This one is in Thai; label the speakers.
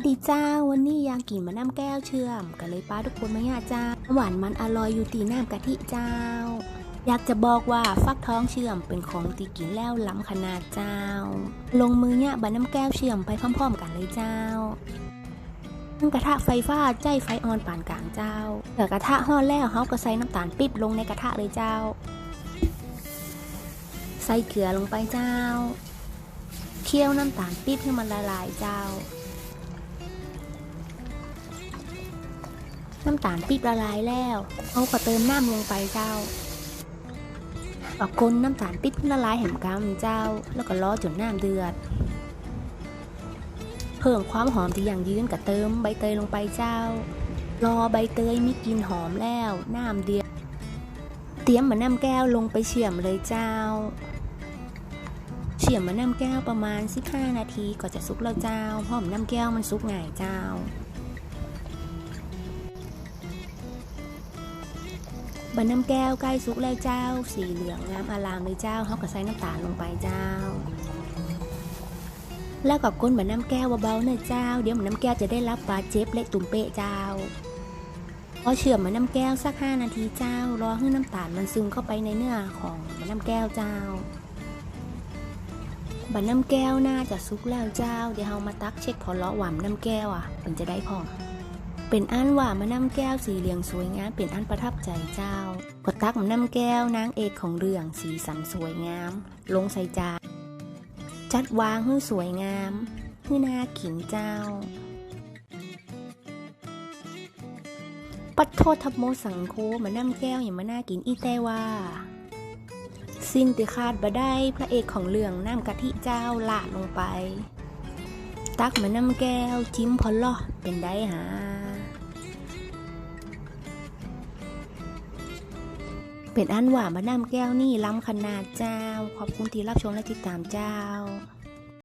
Speaker 1: ดีเจ้าวันนี้อยากกินมะน้ำแก้วเชื่อมก็เลยป้าทุกคนมาย่าเจ้าหวานมันอร่อยอยู่ตีน้ำกะทิเจ้า อยากจะบอกว่าฟักทองเชื่อมเป็นของตีกินแล้วล้ำขนาดเจ้า ลงมือเนี่ยบะน้ำแก้วเชื่อมไปพร้อมๆ กันเลยเจ้าตั้งกระทะไฟฟ้าใจไฟอ่อนปานกลางเจ้าเดี๋ยวกระทะห่อแล้วเขาก็ใส่น้ำตาลปิ๊บลงในกระทะเลยเจ้า ใส่เกลือลงไปเจ้าเคี่ยวน้ำตาลปิ๊บให้มันละลายเจ้า น้ำตาลปี๊บละลายแล้วเอาก็เติมน้ำลงไปเจ้าเอาคนน้ำตาลปี๊บละลายแหมกำเจ้า แล้วก็รอจนน้ำเดือด เพิ่มความหอมที่อย่างยืนกับเติมใบเตยลงไปเจ้า รอใบเตยมีกลิ่นหอมแล้วน้ำเดือด เตรียมมะน้ำแก้วลงไปเฉี่ยมเลยเจ้า เฉี่ยมมะน้ำแก้วประมาณ 15 นาทีก็จะสุกแล้วเจ้าเพราะมะน้ำแก้วมันสุกง่ายเจ้า บันน้ำแก้วใกล้สุกแล้วเจ้า สีเหลืองงามอารามเลยเจ้าเขาก็ใส่น้ำตาลลงไปเจ้า แล้วก็ก้นบันน้ำแก้วเบาๆเนอะเจ้า เดี๋ยวบันน้ำแก้วจะได้รับบาดเจ็บและตุ่มเปะเจ้าพอเชื่อมบันน้ำแก้วสัก 5 นาทีเจ้ารอให้น้ำตาลมันซึมเข้าไปในเนื้อของบันน้ำแก้วเจ้าบันน้ำแก้วน่าจะสุกแล้วเจ้า เดี๋ยวเรามาตักเช็คพอเลาะหวานน้ำแก้วอะ มันจะได้พอ เป็นอันว่ามะน้ำแก้วสีเหลืองสวยงามเป็นอันประทับใจเจ้าก็ตักมะน้ำแก้วนางเอกของเรื่องสีสันสวยงาม ลงใส่จานจัดวางให้สวยงามให้น่ากินเจ้า ปัดโทษทับโมสังโคมะน้ำแก้วอย่างมาน่ากินอีแต่ว่า สิ้นติคาดบ่ได้พระเอกของเรื่องน้ำกะทิเจ้าลาดลงไป ตักมะน้ำแก้วจิ้มพอลอเป็นได้หา เป็นอันว่ามาน้ำแก้วนี่ล้ำขนาดเจ้า ขอบคุณที่รับชมและติดตามเจ้า